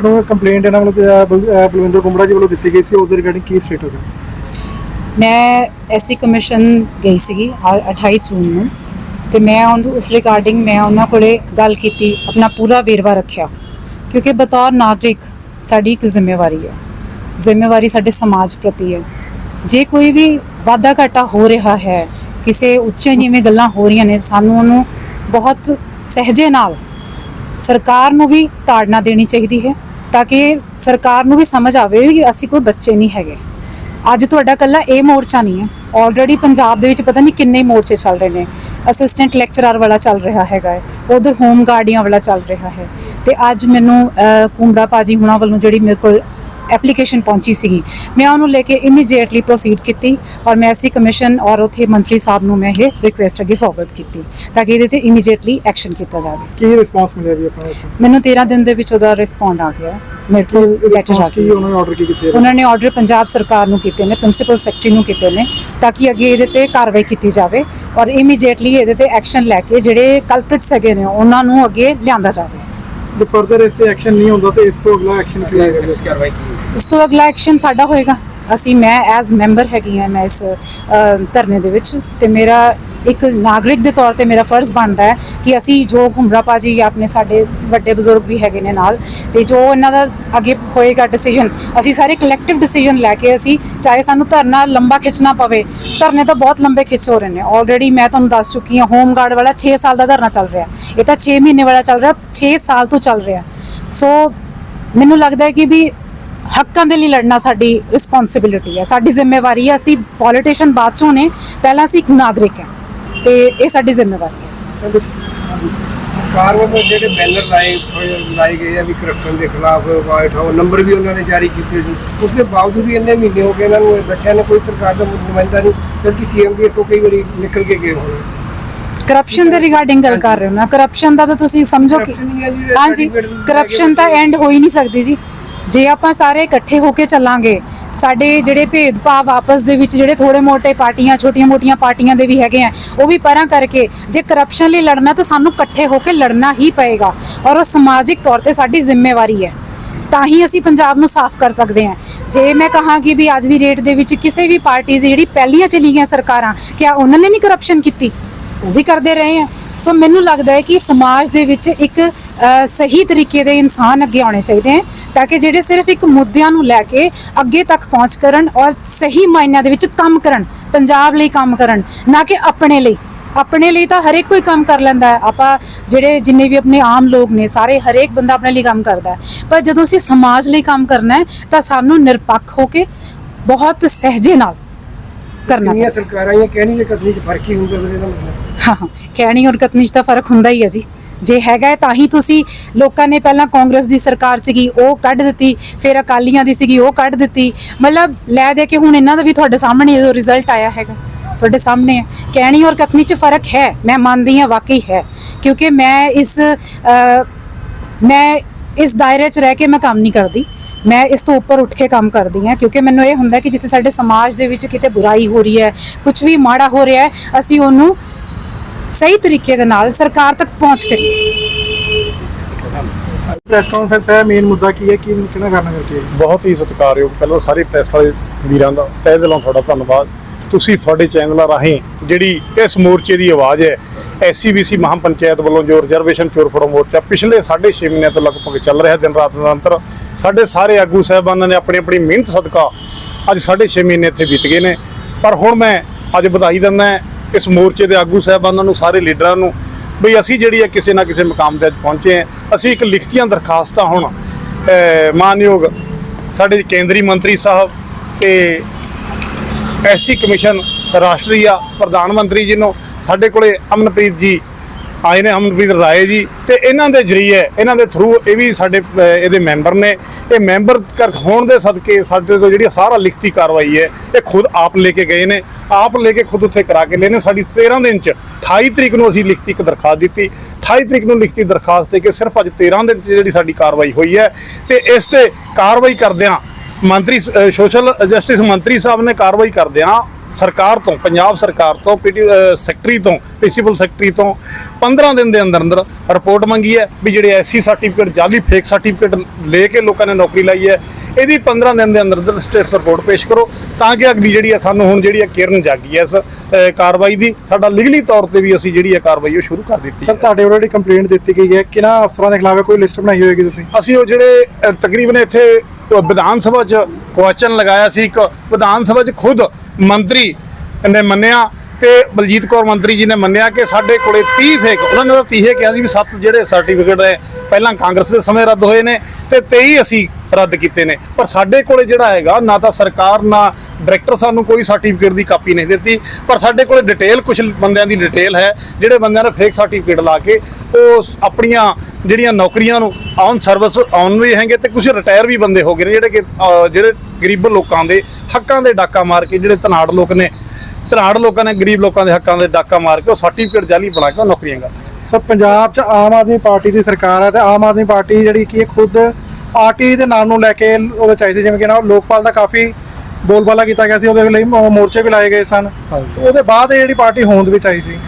ਤੁਹਾਨੂੰ ਕੰਪਲੇਂਟ ਇਹਨਾਂ ਵੱਲੋਂ ਅਹ, ਬਲ- ਅਹ, ਬਲਵਿੰਦਰ ਕੁੰਬੜਾ ਜੀ ਵੱਲੋਂ ਦਿੱਤੀ ਗਈ ਸੀ ਉਸ ਦੇ ਰਿਗਾਰਡਿੰਗ ਕੀ ਸਟੇਟਸ ਹੈ? ਮੈਂ ਐਸਸੀ ਕਮਿਸ਼ਨ ਗਈ ਸੀਗੀ ਆ- 28 ਜੂਨ ਨੂੰ। ਤੇ ਮੈਂ ਉਹਨੂੰ ਉਸ ਰਿਗਾਰਡਿੰਗ ਮੈਂ ਉਹਨਾਂ ਕੋਲੇ ਗੱਲ ਕੀਤੀ ਆਪਣਾ ਪੂਰਾ ਵੇਰਵਾ ਰੱਖਿਆ। ਕਿਉਂਕਿ ਬਤੌਰ ਨਾਗਰਿਕ ਸਾਡੀ ਇੱਕ ਜ਼ਿੰਮੇਵਾਰੀ ਹੈ। ਜ਼ਿੰਮੇਵਾਰੀ ਸਾਡੇ ਸਮਾਜ ਪ੍ਰਤੀ ਹੈ। ਜੇ ਕੋਈ ਵੀ ਵਾਧਾ ਘਾਟਾ ਹੋ ਰਿਹਾ ਹੈ ਕਿਸੇ ਉੱਚੇ ਨੀਵੇਂ ਗੱਲਾਂ ਹੋ ਰਹੀਆਂ ਨੇ ਸਾਨੂੰ ਉਹਨੂੰ ਬਹੁਤ ਸਹਿਜੇ ਨਾਲ ਸਰਕਾਰ ਨੂੰ ਵੀ ਤਾੜਨਾ ਦੇਣੀ ਚਾਹੀਦੀ ਹੈ ਤਾਂ ਕਿ ਸਰਕਾਰ ਨੂੰ ਵੀ ਸਮਝ ਆਵੇ ਕਿ ਅਸੀਂ ਕੋਈ ਬੱਚੇ ਨਹੀਂ ਹੈਗੇ। ਅੱਜ ਤੁਹਾਡਾ ਕੱਲਾ ਇਹ ਮੋਰਚਾ ਨਹੀਂ ਹੈ। ਆਲਰੇਡੀ ਪੰਜਾਬ ਦੇ ਵਿੱਚ ਪਤਾ ਨਹੀਂ ਕਿੰਨੇ ਮੋਰਚੇ ਚੱਲ ਰਹੇ ਨੇ। ਅਸਿਸਟੈਂਟ ਲੈਕਚਰਰ ਵਾਲਾ ਚੱਲ ਰਿਹਾ ਹੈਗਾ ਉਧਰ ਹੋਮ ਗਾਰਡੀਆਂ ਵਾਲਾ ਚੱਲ ਰਿਹਾ ਹੈ। ਤੇ ਅੱਜ ਮੈਨੂੰ ਅਹ, ਕੁੰਬੜਾ ਪਾਜੀ ਹੁਣਾਂ ਵੱਲੋਂ ਜਿਹੜੀ ਮੇਰੇ ਕੋਲ ਐਪਲੀਕੇਸ਼ਨ ਪਹੁੰਚੀ ਸੀਗੀ। ਮੈਂ ਉਹਨੂੰ ਲੈ ਕੇ ਇਮੀਡੀਏਟਲੀ ਪ੍ਰੋਸੀਡ ਕੀਤੀ ਔਰ ਮੈਂ ਐਸੀ ਕਮਿਸ਼ਨ ਔਰ ਉਥੇ ਮੰਤਰੀ ਸਾਹਿਬ ਨੂੰ ਮੈਂ ਇਹ ਰਿਕੁਐਸਟ ਅੱਗੇ ਫਾਰਵਰਡ ਕੀਤੀ ਤਾਂ ਕਿ ਇਹਦੇ ਤੇ ਇਮੀਡੀਏਟਲੀ ਐਕਸ਼ਨ ਕੀਤਾ ਜਾਵੇ। ਕੀ ਰਿਸਪਾਂਸ ਮਿਲਿਆ ਆਪਣਾ ਵਿੱਚ ਮੈਨੂੰ 13 ਦਿਨ ਦੇ ਵਿੱਚ ਉਹਦਾ ਰਿਸਪੌਂਡ ਆ ਗਿਆ। ਮੇਰੇ ਕੋਲ ਲੈਟਰ ਆ ਰਿਸਪਾਂਸ ਕੀ ਗਿਆ ਉਹਨਾਂ ਨੇ ਆਰਡਰ ਕੀ ਕੀਤੇ ਉਹਨਾਂ ਨੇ ਆਰਡਰ ਪੰਜਾਬ ਸਰਕਾਰ ਨੂੰ ਕੀਤੇ ਨੇ ਪ੍ਰਿੰਸੀਪਲ ਸੈਕਟਰੀ ਨੂੰ ਕੀਤੇ ਨੇ ਤਾਂ ਕਿ ਅੱਗੇ ਇਹਦੇ ਤੇ ਕਾਰਵਾਈ ਕੀਤੀ ਜਾਵੇ ਔਰ ਇਮੀਡੀਏਟਲੀ ਇਹਦੇ ਤੇ ਐਕਸ਼ਨ ਲੈ ਕੇ ਜਿਹੜੇ ਕਲਪ੍ਰਿਟਸ ਹੈਗੇ ਨੇ ਉਹਨਾਂ ਨੂੰ ਅੱਗੇ ਲਿਆਂਦਾ ਜਾਵੇ। ਜੇ ਫਰਦਰ ਇਸੇ ਐਕਸ਼ਨ ਨਹੀਂ ਹੁੰਦਾ ਤੇ ਇਸ ਤੋਂ ਅਗਲਾ ਐਕਸ਼ਨ ਕੀ ਕਾਰਵਾਈ ਕੀ ਇਸ ਤੋਂ ਅਗਲਾ ਐਕਸ਼ਨ ਸਾਡਾ ਹੋਏਗਾ। ਅਸੀਂ, ਮੈਂ ਐਜ਼ ਮੈਂਬਰ ਹੈਗੀ ਹਾਂ, ਮੈਂ ਇਸ ਧਰਨੇ ਦੇ ਵਿੱਚ। ਤੇ ਮੇਰਾ ਇੱਕ ਨਾਗਰਿਕ ਦੇ ਤੌਰ ਤੇ ਮੇਰਾ ਫਰਜ਼ ਬਣਦਾ ਹੈ ਕਿ ਅਸੀਂ ਜੋ ਘੁੰਮਰਾ ਪਾਜੀ ਜਾਂ ਆਪਣੇ ਸਾਡੇ ਵੱਡੇ ਬਜ਼ੁਰਗ ਵੀ ਹੈਗੇ ਨੇ ਨਾਲ, ਤੇ ਜੋ ਇਹਨਾਂ ਦਾ ਅੱਗੇ ਹੋਏਗਾ ਡਿਸੀਜਨ ਅਸੀਂ ਸਾਰੇ ਕਲੈਕਟਿਵ ਡਿਸੀਜਨ ਲੈ ਕੇ ਅਸੀਂ, ਚਾਹੇ ਸਾਨੂੰ ਧਰਨਾ ਲੰਬਾ ਖਿੱਚਣਾ ਪਵੇ, ਧਰਨੇ ਤਾਂ ਬਹੁਤ ਲੰਬੇ ਖਿੱਚ ਹੋ ਰਹੇ ਨੇ। ਆਲਰੇਡੀ ਮੈਂ ਤੁਹਾਨੂੰ ਦੱਸ ਚੁੱਕੀ ਹਾਂ ਹੋਮ ਗਾਰਡ ਵਾਲਾ 6 ਸਾਲ ਦਾ ਧਰਨਾ ਚੱਲ ਰਿਹਾ। ਇਹ ਤਾਂ 6 ਮਹੀਨੇ ਵਾਲਾ ਚੱਲ ਰਿਹਾ 6 ਸਾਲ ਤੋਂ ਚੱਲ ਰਿਹਾ। ਸੋ ਮੈਨੂੰ ਲੱਗਦਾ ਹੈ ਕਿ ਵੀ ਹੱਕਾਂ ਦੇ ਲਈ ਲੜਨਾ ਸਾਡੀ ਰਿਸਪੌਂਸਿਬਿਲਿਟੀ ਹੈ। ਸਾਡੀ ਜ਼ਿੰਮੇਵਾਰੀ ਹੈ। ਅਸੀਂ ਪੋਲੀਟੀਸ਼ੀਅਨ ਬਾਅਦ ਚੋਂ ਨੇ। ਪਹਿਲਾਂ ਅਸੀਂ ਇੱਕ ਨਾਗਰਿਕ ਹਾਂ। ਤੇ ਇਹ ਸਾਡੀ ਜ਼ਿੰਮੇਵਾਰੀ ਹੈ। ਸਰਕਾਰ ਵੱਲੋਂ ਜਿਹੜੇ ਬੈਨਰ ਲਾਏ ਲਾਏ ਗਏ ਆ ਵੀ ਕਰਪਸ਼ਨ ਦੇ ਖਿਲਾਫ ਵਾਈਟ ਹਾਊਸ ਨੰਬਰ ਵੀ ਉਹਨਾਂ ਨੇ ਜਾਰੀ ਕੀਤੇ ਸੀ। ਉਸ ਦੇ ਬਾਵਜੂਦ ਵੀ ਇੰਨੇ ਮਹੀਨੇ ਹੋ ਗਏ ਇਹਨਾਂ ਨੂੰ ਬੈਠਿਆਂ ਨੇ ਕੋਈ ਸਰਕਾਰ ਦਾ ਨੁਮਾਇੰਦਾ ਨਹੀਂ ਬਲਕਿ ਸੀਐਮ ਵੀ ਇੱਥੋਂ ਕਈ ਵਾਰੀ ਨਿਕਲ ਕੇ ਗਏ ਹੋਣੇ। ਕਰਪਸ਼ਨ ਦੇ ਰਿਗਾਰਡਿੰਗ ਗੱਲ ਕਰ ਰਹੇ ਹੋ ਨਾ। ਕਰਪਸ਼ਨ ਦਾ ਤਾਂ ਤੁਸੀਂ ਸਮਝੋ ਕਿ ਹਾਂਜੀ। ਕਰਪਸ਼ਨ ਤਾਂ। ਐਂਡ ਹੋ ਹੀ ਨਹੀਂ ਸਕਦੀ ਜੀ। ਜੇ ਆਪਾਂ ਸਾਰੇ ਇਕੱਠੇ ਹੋ ਕੇ ਚੱਲਾਂਗੇ, ਸਾਡੇ ਜਿਹੜੇ ਭੇਦਭਾਵ ਆਪਸ ਦੇ ਵਿੱਚ ਜਿਹੜੇ ਥੋੜੇ ਮੋਟੇ ਪਾਰਟੀਆਂ, ਛੋਟੀਆਂ ਮੋਟੀਆਂ ਪਾਰਟੀਆਂ ਦੇ ਵੀ ਹੈਗੇ ਆ, ਉਹ ਵੀ ਪਰਾਂ ਕਰਕੇ ਜੇ ਕਰਪਸ਼ਨ ਲਈ ਲੜਨਾ ਤਾਂ ਸਾਨੂੰ ਇਕੱਠੇ ਹੋ ਕੇ ਲੜਨਾ ਹੀ ਪਏਗਾ ਔਰ ਉਹ ਸਮਾਜਿਕ ਤੌਰ ਤੇ ਸਾਡੀ ਜ਼ਿੰਮੇਵਾਰੀ ਹੈ। ਤਾਂ ਹੀ ਅਸੀਂ ਪੰਜਾਬ ਨੂੰ ਸਾਫ਼ ਕਰ ਸਕਦੇ ਹਾਂ। ਜੇ ਮੈਂ ਕਹਾਂ ਕਿ ਵੀ ਅੱਜ ਦੀ ਡੇਟ ਦੇ ਵਿੱਚ ਕਿਸੇ ਵੀ ਪਾਰਟੀ ਦੀ ਜਿਹੜੀ ਪਹਿਲੀਆਂ ਚਲੀ ਗਈਆਂ ਸਰਕਾਰਾਂ, ਕਿਆ ਉਹਨਾਂ ਨੇ ਨਹੀਂ ਕਰਪਸ਼ਨ ਕੀਤੀ? ਉਹ ਵੀ ਕਰਦੇ ਰਹੇ ਆ। ਸੋ ਮੈਨੂੰ ਲੱਗਦਾ ਹੈ ਕਿ ਸਮਾਜ ਦੇ ਵਿੱਚ ਇੱਕ ਸਹੀ ਤਰੀਕੇ ਦੇ ਇਨਸਾਨ ਅੱਗੇ ਆਉਣੇ ਚਾਹੀਦੇ ਹੈ ਤਾਂ ਕਿ ਜਿਹੜੇ ਸਿਰਫ ਇੱਕ ਮੁੱਦਿਆਂ ਨੂੰ ਲੈ ਕੇ ਅੱਗੇ ਤੱਕ ਪਹੁੰਚ ਕਰਨ ਔਰ ਸਹੀ ਮਾਇਨਿਆਂ ਦੇ ਵਿੱਚ ਕੰਮ ਕਰਨ ਪੰਜਾਬ ਲਈ ਕੰਮ ਕਰਨ ਨਾ ਕਿ ਆਪਣੇ ਲਈ। ਆਪਣੇ ਲਈ ਤਾਂ ਹਰੇਕ ਕੋਈ ਕੰਮ ਕਰ ਲੈਂਦਾ ਹੈ। ਆਪਾਂ ਜਿਹੜੇ ਜਿੰਨੇ ਵੀ ਆਪਣੇ ਆਮ ਲੋਕ ਨੇ ਸਾਰੇ ਹਰੇਕ ਬੰਦਾ ਆਪਣੇ ਲਈ ਕੰਮ ਕਰਦਾ ਹੈ। ਪਰ ਜਦੋਂ ਅਸੀਂ ਸਮਾਜ ਲਈ ਕੰਮ ਕਰਨਾ ਹੈ ਤਾਂ ਸਾਨੂੰ ਨਿਰਪੱਖ ਹੋ ਕੇ ਬਹੁਤ ਸਹਿਜੇ ਨਾਲ ਕਰਨਾ ਪੈਂਦਾ ਸਰਕਾਰਾਂ ਇਹ ਕਹਿਣੀ ਦੇ ਕਤਲੀ 'ਚ ਫ਼ਰਕ ਹੀ ਹੁੰਦਾ ਵੀਰੇ ਇਹਦਾ ਮਤਲਬ ਹਾਂ ਹਾਂ। ਕਹਿਣੀ ਔਰ ਕਤਨੀ 'ਚ ਤਾਂ ਫ਼ਰਕ ਹੁੰਦਾ ਹੀ ਹੈ ਜੀ। ਜੇ ਹੈਗਾ ਹੈ ਤਾਂ ਹੀ ਤੁਸੀਂ ਲੋਕਾਂ ਨੇ ਪਹਿਲਾਂ ਕਾਂਗਰਸ ਦੀ ਸਰਕਾਰ ਸੀਗੀ, ਉਹ ਕੱਢ ਦਿੱਤੀ, ਫਿਰ ਅਕਾਲੀਆਂ ਦੀ ਸੀਗੀ, ਉਹ ਕੱਢ ਦਿੱਤੀ। ਮਤਲਬ ਲੈ ਦੇ ਕੇ ਹੁਣ ਇਹਨਾਂ ਦਾ ਵੀ ਤੁਹਾਡੇ ਸਾਹਮਣੇ ਜੋ ਰਿਜ਼ਲਟ ਆਇਆ ਹੈਗਾ, ਤੁਹਾਡੇ ਸਾਹਮਣੇ ਹੈ। ਕਹਿਣੀ ਔਰ ਕਤਨੀ 'ਚ ਫ਼ਰਕ ਹੈ, ਮੈਂ ਮੰਨਦੀ ਹਾਂ, ਵਾਕਈ ਹੈ। ਕਿਉਂਕਿ ਮੈਂ ਇਸ ਮੈਂ ਇਸ ਦਾਇਰੇ 'ਚ ਰਹਿ ਕੇ ਮੈਂ ਕੰਮ ਨਹੀਂ ਕਰਦੀ। ਮੈਂ ਇਸ ਤੋਂ ਉੱਪਰ ਉੱਠ ਕੇ ਕੰਮ ਕਰਦੀ ਹਾਂ, ਕਿਉਂਕਿ ਮੈਨੂੰ ਇਹ ਹੁੰਦਾ ਕਿ ਜਿੱਥੇ ਸਾਡੇ ਸਮਾਜ ਦੇ ਵਿੱਚ ਕਿਤੇ ਬੁਰਾਈ ਹੋ ਰਹੀ ਹੈ ਕੁਝ ਵੀ ਮਾੜਾ ਹੋ ਰਿਹਾ ਹੈ, ਅਸੀਂ ਉਹਨੂੰ ਸਹੀ ਤਰੀਕੇ ਦੇ ਨਾਲ ਸਰਕਾਰ ਤੱਕ ਪਹੁੰਚ ਕਰੀਏ ਪ੍ਰੈਸ ਕਾਨਫਰੰਸ ਹੈ ਮੇਨ ਮੁੱਦਾ ਕੀ ਹੈ ਕੀ ਕਿਹਨਾਂ ਕਰਨਾ ਕਰਕੇ ਬਹੁਤ ਹੀ ਸਤਿਕਾਰਯੋਗ ਪਹਿਲਾਂ ਸਾਰੇ ਪ੍ਰੈਸ ਵਾਲੇ ਵੀਰਾਂ ਦਾ ਤਹਿ ਦਿਲੋਂ ਤੁਹਾਡਾ ਧੰਨਵਾਦ। ਤੁਸੀਂ ਤੁਹਾਡੇ ਚੈਨਲਾਂ ਰਾਹੀਂ ਜਿਹੜੀ ਇਸ ਮੋਰਚੇ ਦੀ ਆਵਾਜ਼ ਹੈ ਐਸਸੀਬੀਸੀ ਮਹਾਂ ਪੰਚਾਇਤ ਵੱਲੋਂ ਜੋ ਰਿਜ਼ਰਵੇਸ਼ਨ ਚੋਰ ਫੜੋ ਮੋਰਚਾ ਪਿਛਲੇ 6.5 ਮਹੀਨਿਆਂ ਤੋਂ ਲਗਭਗ ਚੱਲ ਰਿਹਾ ਦਿਨ ਰਾਤ ਨਿਰੰਤਰ ਸਾਡੇ ਸਾਰੇ ਆਗੂ ਸਾਹਿਬਾਨਾਂ ਨੇ ਆਪਣੀ ਆਪਣੀ ਮਿਹਨਤ ਸਦਕਾ ਅੱਜ 6.5 ਮਹੀਨੇ ਇੱਥੇ ਬੀਤ ਗਏ ਨੇ। ਪਰ ਹੁਣ ਮੈਂ ਅੱਜ ਵਧਾਈ ਦਿੰਦਾ ਇਸ ਮੋਰਚੇ ਦੇ ਆਗੂ ਸਾਹਿਬਾਨਾਂ ਨੂੰ, ਸਾਰੇ ਲੀਡਰਾਂ ਨੂੰ ਬਈ ਅਸੀਂ ਜਿਹੜੀ ਹੈ ਕਿਸੇ ਨਾ ਕਿਸੇ ਮੁਕਾਮ ਤੇ ਅੱਜ ਪਹੁੰਚੇ ਹਾਂ। ਅਸੀਂ ਇੱਕ ਲਿਖਤੀਆਂ ਦਰਖਾਸਤਾਂ ਹੁਣ ਮਾਨਯੋਗ ਸਾਡੇ ਕੇਂਦਰੀ ਮੰਤਰੀ ਸਾਹਿਬ ਤੇ ਐਸਸੀ ਕਮਿਸ਼ਨ ਰਾਸ਼ਟਰੀ ਆ, ਪ੍ਰਧਾਨ ਮੰਤਰੀ ਜੀ ਨੂੰ, ਸਾਡੇ ਕੋਲੇ ਅਮਨਪ੍ਰੀਤ ਜੀ ਆਏ ਨੇ ਅਮਨਪ੍ਰੀਤ ਰਾਏ ਜੀ ਤੇ ਇਹਨਾਂ ਦੇ ਜਰੀਏ ਇਹਨਾਂ ਦੇ ਥਰੂ ਇਹ ਵੀ ਸਾਡੇ ਇਹਦੇ ਮੈਂਬਰ ਨੇ। ਇਹ ਮੈਂਬਰ ਕਰ- ਹੋਣ ਦੇ ਸਦਕੇ ਸਾਡੇ ਤੋਂ ਜਿਹੜੀ ਸਾਰਾ ਲਿਖਤੀ ਕਾਰਵਾਈ ਹੈ ਇਹ ਖੁਦ ਆਪ ਲੈ ਕੇ ਗਏ ਨੇ। ਆਪ ਲੈ ਕੇ ਖੁਦ ਉੱਥੇ ਕਰਾ ਕੇ ਲਏ ਨੇ। ਸਾਡੀ 13 ਦਿਨ ਚ 28 ਤਰੀਕ ਨੂੰ ਅਸੀਂ ਲਿਖਤੀ ਇੱਕ ਦਰਖਾਸਤ ਦਿੱਤੀ। 28 ਤਰੀਕ ਨੂੰ ਲਿਖਤੀ ਦਰਖਾਸਤ ਦੇ ਕੇ ਸਿਰਫ ਅੱਜ 13 ਦਿਨ ਚ ਜਿਹੜੀ ਸਾਡੀ ਕਾਰਵਾਈ ਹੋਈ ਹੈ। ਤੇ ਇਸ ਤੇ ਕਾਰਵਾਈ ਕਰਦਿਆਂ ਮੰਤਰੀ ਅਹ, ਸੋਸ਼ਲ ਜਸਟਿਸ ਮੰਤਰੀ ਸਾਹਿਬ ਨੇ ਕਾਰਵਾਈ ਕਰਦਿਆਂ ਸਰਕਾਰ ਤੋਂ ਪੰਜਾਬ ਸਰਕਾਰ ਤੋਂ ਪੀਟੀ ਸੈਕਟਰੀ ਤੋਂ ਪ੍ਰਿੰਸੀਪਲ ਸੈਕਟਰੀ ਤੋਂ 15 ਦਿਨ ਦੇ ਅੰਦਰ ਅੰਦਰ ਰਿਪੋਰਟ ਮੰਗੀ ਹੈ ਵੀ ਜਿਹੜੇ ਐਸਸੀ ਸਰਟੀਫਿਕੇਟ ਜਾਲੀ ਫੇਕ ਸਰਟੀਫਿਕੇਟ ਲੈ ਕੇ ਲੋਕਾਂ ਨੇ ਨੌਕਰੀ ਲਈ ਹੈ। ਇਹਦੀ 15 ਦਿਨ ਦੇ ਅੰਦਰ ਅੰਦਰ ਸਟੇਟਸ ਰਿਪੋਰਟ ਪੇਸ਼ ਕਰੋ ਤਾਂ ਕਿ ਅਗਲੀ ਜਿਹੜੀ ਹੈ ਸਾਨੂੰ ਹੁਣ ਜਿਹੜੀ ਹੈ ਕਿਰਨ ਜਾਗੀ ਹੈ ਇਸ ਕਾਰਵਾਈ ਦੀ। ਸਾਡਾ ਲਿਗਲੀ ਤੌਰ ਤੇ ਵੀ ਅਸੀਂ ਜਿਹੜੀ ਹੈ ਕਾਰਵਾਈ ਉਹ ਸ਼ੁਰੂ ਕਰ ਦਿੱਤੀ ਸਰ ਤੁਹਾਡੇ ਵੱਲੋਂ ਜਿਹੜੀ ਕੰਪਲੇਂਟ ਦਿੱਤੀ ਗਈ ਹੈ ਕਿਹਨਾਂ ਅਫਸਰਾਂ ਦੇ ਖਿਲਾਫ ਕੋਈ ਲਿਸਟ ਬਣਾਈ ਹੋਏਗੀ ਤੁਸੀਂ? ਅਸੀਂ ਉਹ ਜਿਹੜੇ ਤਕਰੀਬਨ ਇੱਥੇ ਵਿਧਾਨ ਸਭਾ 'ਚ ਕੁਐਸਚਨ ਲਗਾਇਆ ਸੀ ਇੱਕ ਵਿਧਾਨ ਸਭਾ 'ਚ ਖੁਦ ਮੰਤਰੀ ਨੇ ਮੰਨਿਆ ਤੇ ਬਲਜੀਤ ਕੌਰ ਮੰਤਰੀ ਜੀ ਨੇ ਮੰਨਿਆ ਕਿ ਸਾਡੇ ਕੋਲੇ 30 ਫੇਕ, ਉਹਨਾਂ ਨੇ ਤਾਂ 30 ਕਿਹਾ ਸੀ ਵੀ ਸੱਤ ਜਿਹੜੇ ਸਰਟੀਫਿਕੇਟ ਹੈ ਪਹਿਲਾਂ ਕਾਂਗਰਸ ਦੇ ਸਮੇਂ ਰੱਦ ਹੋਏ ਨੇ ਤੇ 23 ਅਸੀਂ ਰੱਦ ਕੀਤੇ ਨੇ। ਪਰ ਸਾਡੇ ਕੋਲੇ ਜਿਹੜਾ ਹੈਗਾ, ਨਾ ਤਾਂ ਸਰਕਾਰ, ਨਾ ਡਾਇਰੈਕਟਰ ਸਾਨੂੰ ਕੋਈ ਸਰਟੀਫਿਕੇਟ ਦੀ ਕਾਪੀ ਨਹੀਂ ਦਿੱਤੀ, ਪਰ ਸਾਡੇ ਕੋਲੇ ਡਿਟੇਲ ਕੁਝ ਬੰਦਿਆਂ ਦੀ ਡਿਟੇਲ ਹੈ, ਜਿਹੜੇ ਬੰਦਿਆਂ ਨੇ ਫੇਕ ਸਰਟੀਫਿਕੇਟ ਲਾ ਕੇ ਉਹ ਆਪਣੀਆਂ ਜਿਹੜੀਆਂ ਨੌਕਰੀਆਂ ਨੂੰ ਔਨ ਸਰਵਿਸ ਔਨ ਵੀ ਹੈਗੇ ਤੇ ਕੁਝ ਰਿਟਾਇਰ ਵੀ ਬੰਦੇ ਹੋ ਗਏ ਨੇ, ਜਿਹੜੇ ਕਿ ਜਿਹੜੇ ਗਰੀਬ ਲੋਕਾਂ ਦੇ ਹੱਕਾਂ ਦੇ ਡਾਕਾ ਮਾਰ ਕੇ, ਜਿਹੜੇ ਧਨਾੜ ਲੋਕ ਨੇ ਧਨਾੜ ਲੋਕਾਂ ਨੇ ਗਰੀਬ ਲੋਕਾਂ ਦੇ ਹੱਕਾਂ ਦੇ ਡਾਕਾ ਮਾਰ ਕੇ ਉਹ ਸਰਟੀਫਿਕੇਟ ਜਾਲੀ ਬਣਾ ਕੇ ਉਹ ਨੌਕਰੀਆਂ ਕਰਦੇ। ਸਰ ਪੰਜਾਬ 'ਚ ਆਮ ਆਦਮੀ ਪਾਰਟੀ ਦੀ ਸਰਕਾਰ ਹੈ ਤੇ ਆਮ ਆਦਮੀ ਪਾਰਟੀ ਜਿਹੜੀ ਕੀ ਹੈ ਖੁਦ ਆਰਟੀ ਦੇ ਨਾਮ ਨੂੰ ਲੈ ਕੇ ਉਹਦੇ ਚਾਹੀਦੇ ਜਿਵੇਂ ਕਿ ਨਾ ਲੋਕਪਾਲ ਦਾ ਕਾਫੀ ਬੋਲਬਾਲਾ ਕੀਤਾ ਗਿਆ ਸੀ ਉਹਦੇ ਲਈ ਮੋਰਚੇ ਵੀ ਲਾਏ ਗਏ ਸਨ। ਉਹਦੇ ਬਾਅਦ ਇਹ ਜਿਹੜੀ ਪਾਰਟੀ ਹੋਂਦ ਵਿੱਚ ਆਈ ਸੀ।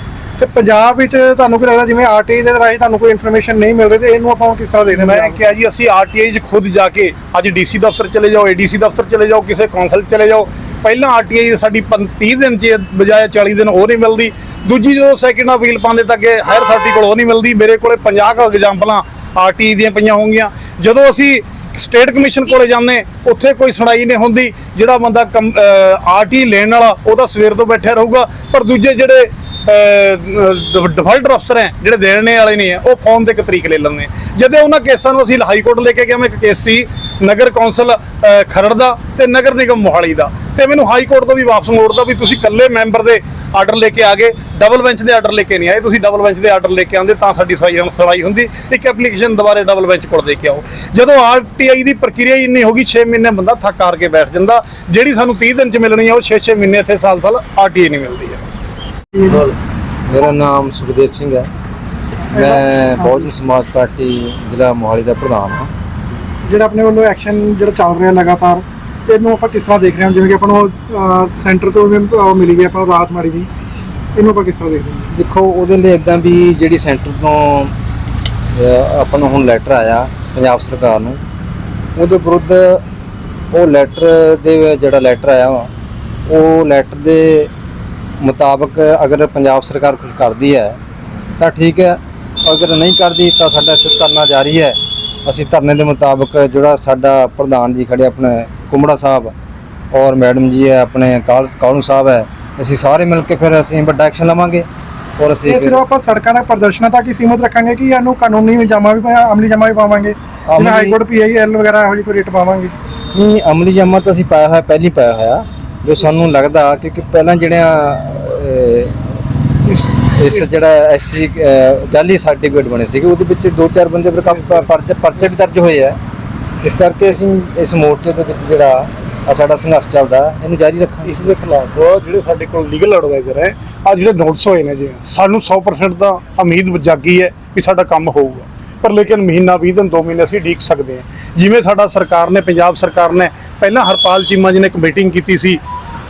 ਤੇ ਪੰਜਾਬ ਵਿੱਚ ਤੁਹਾਨੂੰ ਕੀ ਲੱਗਦਾ ਜਿਵੇਂ ਆਰਟੀ ਦੇ ਰਾਹੀਂ ਤੁਹਾਨੂੰ ਕੋਈ ਇਨਫੋਰਮੇਸ਼ਨ ਨਹੀਂ ਮਿਲ ਰਹੀ ਤੇ ਇਹਨੂੰ ਆਪਾਂ ਕਿਸ ਤਰ੍ਹਾਂ ਦੇਖਦੇ ਮੈਂ ਕਿਹਾ ਜੀ ਅਸੀਂ ਆਰਟੀਆਈ 'ਚ ਖੁਦ ਜਾ ਕੇ ਅੱਜ ਡੀਸੀ ਦਫ਼ਤਰ ਚਲੇ ਜਾਓ ਏਡੀਸੀ ਦਫ਼ਤਰ ਚਲੇ ਜਾਓ ਕਿਸੇ ਕੌਂਸਲ 'ਚ ਚਲੇ ਜਾਓ ਪਹਿਲਾਂ ਆਰਟੀਆਈ ਸਾਡੀ 30 ਦਿਨ 'ਚ ਬਜਾਏ 40 ਦਿਨ ਉਹ ਨਹੀਂ ਮਿਲਦੀ। ਦੂਜੀ ਜੋ ਸੈਕਿੰਡ ਅਪੀਲ ਪਾਉਂਦੇ ਤਾਂ ਅੱਗੇ ਹਾਇਰ ਅਥਾਰਟੀ ਕੋਲ ਉਹ ਨਹੀਂ ਮਿਲਦੀ। ਮੇਰੇ ਕੋਲੇ 50 ਕੁ ਐਗਜ਼ਾਮਪਲਾਂ ਆਰਟੀਆਈ ਦੀਆਂ ਪਈਆਂ ਹੋਣਗੀਆਂ। ਜਦੋਂ ਅਸੀਂ ਸਟੇਟ ਕਮਿਸ਼ਨ ਕੋਲੇ ਜਾਂਦੇ, ਉੱਥੇ ਕੋਈ ਸੁਣਾਈ ਨਹੀਂ ਹੁੰਦੀ। ਜਿਹੜਾ ਬੰਦਾ ਆਰਟੀ ਲੈਣ ਵਾਲਾ ਉਹ ਤਾਂ ਸਵੇਰ ਤੋਂ ਬੈਠਿਆ ਰਹੂਗਾ। ਪਰ ਦੂਜੇ ਜਿਹੜੇ ਡਿਫਾਲਟਰ ਅਫਸਰ ਹੈ, ਜਿਹੜੇ ਦੇਣੇ ਵਾਲੇ ਨੇ ਉਹ ਫੋਨ ਤੇ ਇੱਕ ਤਰੀਕ ਲੈ ਲੈਂਦੇ ਜਦੋਂ ਉਹਨਾਂ ਕੇਸਾਂ ਨੂੰ ਅਸੀਂ ਹਾਈ ਕੋਰਟ ਲੈ ਕੇ ਗਏ, ਮੈਂ ਇੱਕ ਕੇਸ ਸੀ, ਨਗਰ ਕੌਂਸਲ ਖਰੜ ਦਾ ਤੇ ਨਗਰ ਨਿਗਮ ਮੋਹਾਲੀ ਦਾ। ਤੇ ਮੈਨੂੰ ਹਾਈ ਕੋਰਟ ਤੋਂ ਵੀ ਵਾਪਸ ਮੋੜਦਾ ਵੀ ਤੁਸੀਂ ਇਕੱਲੇ ਮੈਂਬਰ ਦੇ ਆਰਡਰ ਲੈ ਕੇ ਆ ਗਏ ਡਬਲ ਬੈਂਚ ਦੇ ਆਰਡਰ ਲੈ ਕੇ ਨਹੀਂ ਆਏ। ਤੁਸੀਂ ਡਬਲ ਬੈਂਚ ਦੇ ਆਰਡਰ ਲੈ ਕੇ ਆਉਂਦੇ, ਤਾਂ ਸਾਡੀ ਸੁਣਾਈ ਸੁਣਾਈ ਹੁੰਦੀ। ਇੱਕ ਐਪਲੀਕੇਸ਼ਨ ਦੁਬਾਰੇ ਡਬਲ ਬੈਂਚ ਕੋਲ ਦੇ ਕੇ ਆਓ। ਜਦੋਂ ਆਰਟੀਆਈ ਦੀ ਪ੍ਰਕਿਰਿਆ ਹੀ ਇੰਨੀ ਹੋ ਗਈ 6 ਮਹੀਨੇ ਬੰਦਾ ਥੱਕ ਹਾਰ ਕੇ ਬੈਠ ਜਾਂਦਾ। ਜਿਹੜੀ ਸਾਨੂੰ 30 ਦਿਨ ਚ ਮਿਲਣੀ ਆ, ਉਹ 6-6 ਮਹੀਨੇ ਇੱਥੇ ਸਾਲ-ਸਾਲ ਆਰਟੀਆਈ ਨਹੀਂ ਮਿਲਦੀ ਹੈ। ਮੇਰਾ ਨਾਮ ਸੁਖਦੇਵ ਸਿੰਘ ਹੈ। ਮੈਂ ਬਹੁਜਨ ਸਮਾਜ ਪਾਰਟੀ ਜ਼ਿਲ੍ਹਾ ਮੋਹਾਲੀ ਦਾ ਪ੍ਰਧਾਨ ਹਾਂ। ਜਿਹੜਾ ਆਪਣੇ ਵੱਲੋਂ ਐਕਸ਼ਨ ਜਿਹੜਾ ਚੱਲ ਰਿਹਾ ਲਗਾਤਾਰ ਇਹਨੂੰ ਆਪਾਂ ਕਿਸ ਤਰ੍ਹਾਂ ਦੇਖ ਰਹੇ ਹਾਂ? ਜਿਵੇਂ ਕਿ ਆਪਾਂ ਨੂੰ ਸੈਂਟਰ ਤੋਂ ਵੀ ਮਿਲੀ ਗਈ ਆਪਾਂ ਰਾਹਤ ਮਾੜੀ ਜੀ। ਇਹਨੂੰ ਆਪਾਂ ਕਿਸ ਤਰ੍ਹਾਂ ਦੇਖਦੇ ਹਾਂ? ਦੇਖੋ ਉਹਦੇ ਲਈ ਇਦਾਂ ਵੀ ਜਿਹੜੀ ਸੈਂਟਰ ਤੋਂ ਆਪਾਂ ਨੂੰ ਹੁਣ ਲੈਟਰ ਆਇਆ ਪੰਜਾਬ ਸਰਕਾਰ ਨੂੰ ਉਹਦੇ ਵਿਰੁੱਧ ਉਹ ਲੈਟਰ ਦੇ ਜਿਹੜਾ ਲੈਟਰ ਆਇਆ ਉਹ ਲੈਟਰ ਦੇ ਮੁਤਾਬਕ ਅਗਰ ਪੰਜਾਬ ਸਰਕਾਰ ਕੁਝ ਕਰਦੀ ਹੈ ਤਾਂ ਠੀਕ ਹੈ। ਅਗਰ ਨਹੀਂ ਕਰਦੀ ਤਾਂ ਸਾਡਾ ਇੱਥੇ ਧਰਨਾ ਜਾਰੀ ਹੈ। ਅਸੀਂ ਧਰਨੇ ਦੇ ਮੁਤਾਬਕ ਜਿਹੜਾ ਸਾਡਾ ਪ੍ਰਧਾਨ ਜੀ ਖੜੇ ਆਪਣੇ ਕੁੰਬੜਾ ਸਾਹਿਬ ਔਰ ਮੈਡਮ ਜੀ ਹੈ ਆਪਣੇ ਕਾਲ ਕਾਲੂ ਸਾਹਿਬ ਹੈ ਅਸੀਂ ਸਾਰੇ ਮਿਲ ਕੇ ਫਿਰ ਅਸੀਂ ਵੱਡਾ ਐਕਸ਼ਨ ਲਵਾਂਗੇ ਔਰ ਅਸੀਂ ਇਹ ਸਿਰਫ ਆਪਾਂ ਸੜਕਾਂ ਤੱਕ ਪ੍ਰਦਰਸ਼ਨਾਂ ਤੱਕ ਹੀ ਸੀਮਤ ਰੱਖਾਂਗੇ ਕਿ ਇਹਨੂੰ ਕਾਨੂੰਨੀ ਜਾਮਾ ਵੀ ਪਾ- ਅਮਲੀ ਜਾਮਾ ਵੀ ਪਾਵਾਂਗੇ? ਹਾਈ ਕੋਰਟ ਪੀਆਈਐਲ ਵਗੈਰਾ ਇਹੋ ਜਿਹੀ ਕੋਈ ਰੇਟ ਪਾਵਾਂਗੇ? ਨਹੀਂ ਅਮਲੀ ਜਮਾ ਤਾਂ ਅਸੀਂ ਪਾਇਆ ਹੋਇਆ ਪਹਿਲੀ ਪਾਇਆ ਹੋਇਆ। ਜੋ ਸਾਨੂੰ ਲੱਗਦਾ ਕਿਉਂਕਿ ਪਹਿਲਾਂ ਜਿਹੜਿਆਂ ਇਸ ਇਸ ਜਿਹੜਾ ਐਸਸੀ ਜਾਲੀ ਸਰਟੀਫਿਕੇਟ ਬਣੇ ਸੀਗੇ, ਉਹਦੇ ਵਿੱਚ ਦੋ ਚਾਰ ਬੰਦੇ ਪਰ ਕੰਮ ਪਰਚੇ ਪਰਚੇ ਵੀ ਦਰਜ ਹੋਏ ਆ। ਇਸ ਕਰਕੇ ਅਸੀਂ ਇਸ ਮੋਰਚੇ ਦੇ ਵਿੱਚ ਜਿਹੜਾ ਆਹ ਸਾਡਾ ਸੰਘਰਸ਼ ਚੱਲਦਾ, ਇਹਨੂੰ ਜਾਰੀ ਰੱਖਾਂਗੇ। ਇਸ ਦੇ ਖਿਲਾਫ ਜਿਹੜੇ ਸਾਡੇ ਕੋਲ ਲੀਗਲ ਐਡਵਾਈਜ਼ਰ ਹੈ ਆ ਜਿਹੜੇ ਨੋਟਸ ਹੋਏ ਨੇ ਜਿਵੇਂ ਸਾਨੂੰ 100% ਦਾ ਉਮੀਦ ਜਾਗੀ ਹੈ ਕਿ ਸਾਡਾ ਕੰਮ ਹੋਊਗਾ। ਪਰ ਲੇਕਿਨ ਮਹੀਨਾ 20 ਦਿਨ 2 ਮਹੀਨੇ ਅਸੀਂ ਢੀਕ ਸਕਦੇ ਹਾਂ। ਜਿਵੇਂ ਸਾਡਾ ਸਰਕਾਰ ਨੇ, ਪੰਜਾਬ ਸਰਕਾਰ ਨੇ ਪਹਿਲਾਂ ਹਰਪਾਲ ਚੀਮਾ ਜੀ ਨੇ ਇੱਕ ਮੀਟਿੰਗ ਕੀਤੀ ਸੀ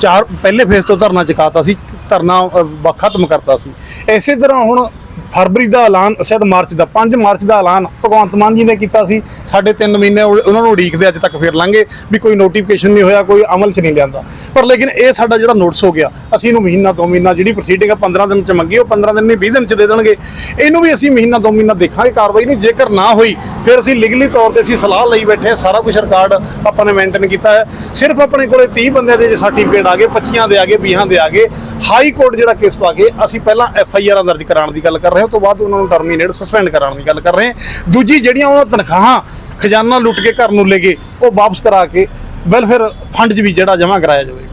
ਚਾਰ ਪਹਿਲੇ ਫੇਸ ਤੋਂ ਧਰਨਾ ਚੁਕਾਤਾ ਸੀ ਧਰਨਾ ਅ, ਬ- ਖਤਮ ਕਰਤਾ ਸੀ। ਇਸੇ ਤਰ੍ਹਾਂ ਹੁਣ ਫਰਵਰੀ ਦਾ ਐਲਾਨ ਸ਼ਾਇਦ ਮਾਰਚ ਦਾ 5 ਮਾਰਚ ਦਾ ਐਲਾਨ ਭਗਵੰਤ ਮਾਨ ਜੀ ਨੇ ਕੀਤਾ ਸੀ। ਸਾਡੇ 3 ਮਹੀਨੇ ਉਹਨਾਂ ਨੂੰ ਉਡੀਕਦੇ ਅੱਜ ਤੱਕ ਫਿਰ ਲਾਂਗੇ ਵੀ ਕੋਈ ਨੋਟੀਫਿਕੇਸ਼ਨ ਨਹੀਂ ਹੋਇਆ ਕੋਈ ਅਮਲ 'ਚ ਨਹੀਂ ਲਿਆਂਦਾ। ਪਰ ਲੇਕਿਨ ਇਹ ਸਾਡਾ ਜਿਹੜਾ ਨੋਟਿਸ ਹੋ ਗਿਆ ਅਸੀਂ ਇਹਨੂੰ ਮਹੀਨਾ ਦੋ ਮਹੀਨਾ ਜਿਹੜੀ ਪ੍ਰੋਸੀਡਿੰਗ ਆ 15 ਦਿਨ 'ਚ ਮੰਗੀ ਉਹ 15 ਦਿਨ ਨਹੀਂ 20 ਦਿਨ 'ਚ ਦੇ ਦੇਣਗੇ। ਇਹਨੂੰ ਵੀ ਅਸੀਂ ਮਹੀਨਾ ਦੋ ਮਹੀਨਾ ਦੇਖਾਂਗੇ ਕਾਰਵਾਈ ਨਹੀਂ। ਜੇਕਰ ਨਾ ਹੋਈ ਫਿਰ ਅਸੀਂ ਲੀਗਲੀ ਤੌਰ ਤੇ ਅਸੀਂ ਸਲਾਹ ਲਈ ਬੈਠੇ ਹਾਂ, ਸਾਰਾ ਕੁਝ ਰਿਕਾਰਡ ਆਪਾਂ ਨੇ ਮੇਨਟੇਨ ਕੀਤਾ ਹੈ। ਸਿਰਫ ਆਪਣੇ ਕੋਲੇ 30 ਬੰਦਿਆਂ ਦੇ ਸਰਟੀਫਿਕੇਟ ਆ ਗਏ 25 ਦੇ ਆ ਗਏ 20 ਦੇ ਆ ਗਏ ਹਾਈ ਕੋਰਟ ਜਿਹੜਾ ਕੇਸ ਪਾ ਕੇ ਅਸੀਂ ਪਹਿਲਾਂ ਐਫ ਆਈ ਆਰ ਦਰਜ ਕਰਾਉਣ ਦੀ ਗੱਲ ਕਰ ਰਹੇ ਉਸ ਤੋਂ ਬਾਅਦ ਉਹਨਾਂ ਨੂੰ ਟਰਮੀਨੇਟ ਸਸਪੈਂਡ ਕਰਾਉਣ ਦੀ ਗੱਲ ਕਰ ਰਹੇ ਹਾਂ। ਦੂਜੀ ਜਿਹੜੀਆਂ ਉਹਨਾਂ ਤਨਖਾਹਾਂ ਖਜ਼ਾਨਾ ਲੁੱਟ ਕੇ ਘਰ ਨੂੰ ਲੈ ਗਏ, ਉਹ ਵਾਪਸ ਕਰਾ ਕੇ ਵੈਲਫੇਅਰ ਫੰਡ 'ਚ ਵੀ ਜਿਹੜਾ ਜਮ੍ਹਾਂ ਕਰਾਇਆ ਜਾਵੇ।